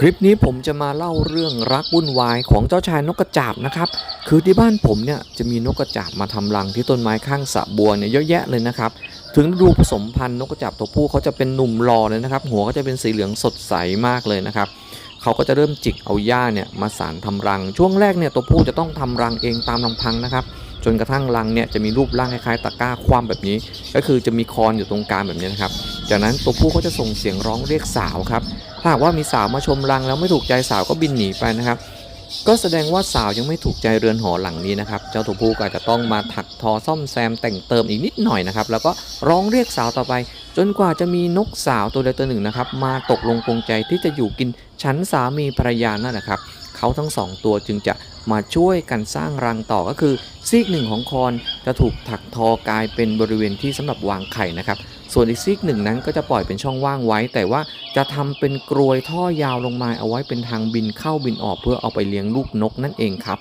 คลิปนี้ผมจะมาเล่าเรื่องรักวุ่นวายของเจ้าชายนกกระจาบนะครับ คือที่บ้านผมเนี่ยจะมีนกกระจาบมาทำรังที่ต้นไม้ข้างสระบัวเนี่ยเยอะแยะเลยนะครับ ถึงดูผสมพันธุ์นกกระจาบตัวผู้เขาจะเป็นหนุ่มรอเลยนะครับ หัวก็จะเป็นสีเหลืองสดใสมากเลยนะครับ เขาก็จะเริ่มจิกเอาหญ้าเนี่ยมาสารทำรัง ช่วงแรกเนี่ยตัวผู้จะต้องทำรังเองตามลำพังนะครับ จนกระทั่งรังเนี่ยจะมีรูปร่างคล้ายๆตะกร้าคว่ำแบบนี้ ก็คือจะมีคอนอยู่ตรงกลางแบบนี้นะครับ จากนั้นตัวผู้ก็จะส่งเสียงร้องเรียกสาวครับ ถ้าหากว่ามีสาวมาชมรังแล้วไม่ถูกใจสาวก็บินหนีไปนะครับ ก็แสดงว่าสาวยังไม่ถูกใจเรือนหอหลังนี้นะครับ เจ้าตัวผู้ก็อาจจะต้องมาถักทอซ่อมแซมแต่งเติมอีกนิดหน่อยนะครับ แล้วก็ร้องเรียกสาวต่อไป จนกว่าจะมีนกสาวตัวใดตัวหนึ่งนะครับ มาตกลงปรงใจที่จะอยู่กินฉันสามีภรรยานั่นแหละครับเขาทั้งสองตัวจึงจะ มาช่วยกันสร้างรังต่อก็คือ ซีกหนึ่งของคอนจะถูกถักทอกลายเป็นบริเวณที่สำหรับวางไข่นะครับส่วนอีกซีกหนึ่งนั้นก็จะปล่อยเป็นช่องว่างไว้ แต่ว่าจะทำเป็นกรวยท่อยาวลงมาเอาไว้เป็นทางบินเข้าบินออกเพื่อเอาไปเลี้ยงลูกนกนั่นเองครับ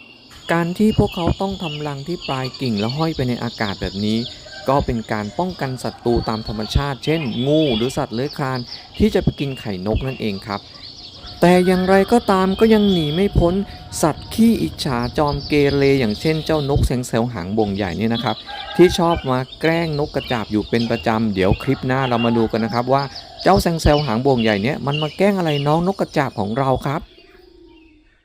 การที่พวกเขาต้องทำรังที่ปลายกิ่งแล้วห้อยไปในอากาศแบบนี้ ก็เป็นการป้องกันศัตรูตามธรรมชาติ เช่น งูหรือสัตว์เลื้อยคลานที่จะไปกินไข่นกนั่นเองครับ แต่อย่างไรก็ตามก็ยังหนีไม่พ้นสัตว์ขี้อิจฉาจอมเกเรอย่างเช่นเจ้านกแสงแซวหางบ่งใหญ่เนี่ยนะครับ ที่ชอบมาแกล้งนกกระจาบอยู่เป็นประจำเดี๋ยวคลิปหน้าเรามาดูกันนะครับว่าเจ้าแซงแซวหางบ่งใหญ่เนี่ยมันมาแกล้งอะไรน้องนกกระจาบของเราครับ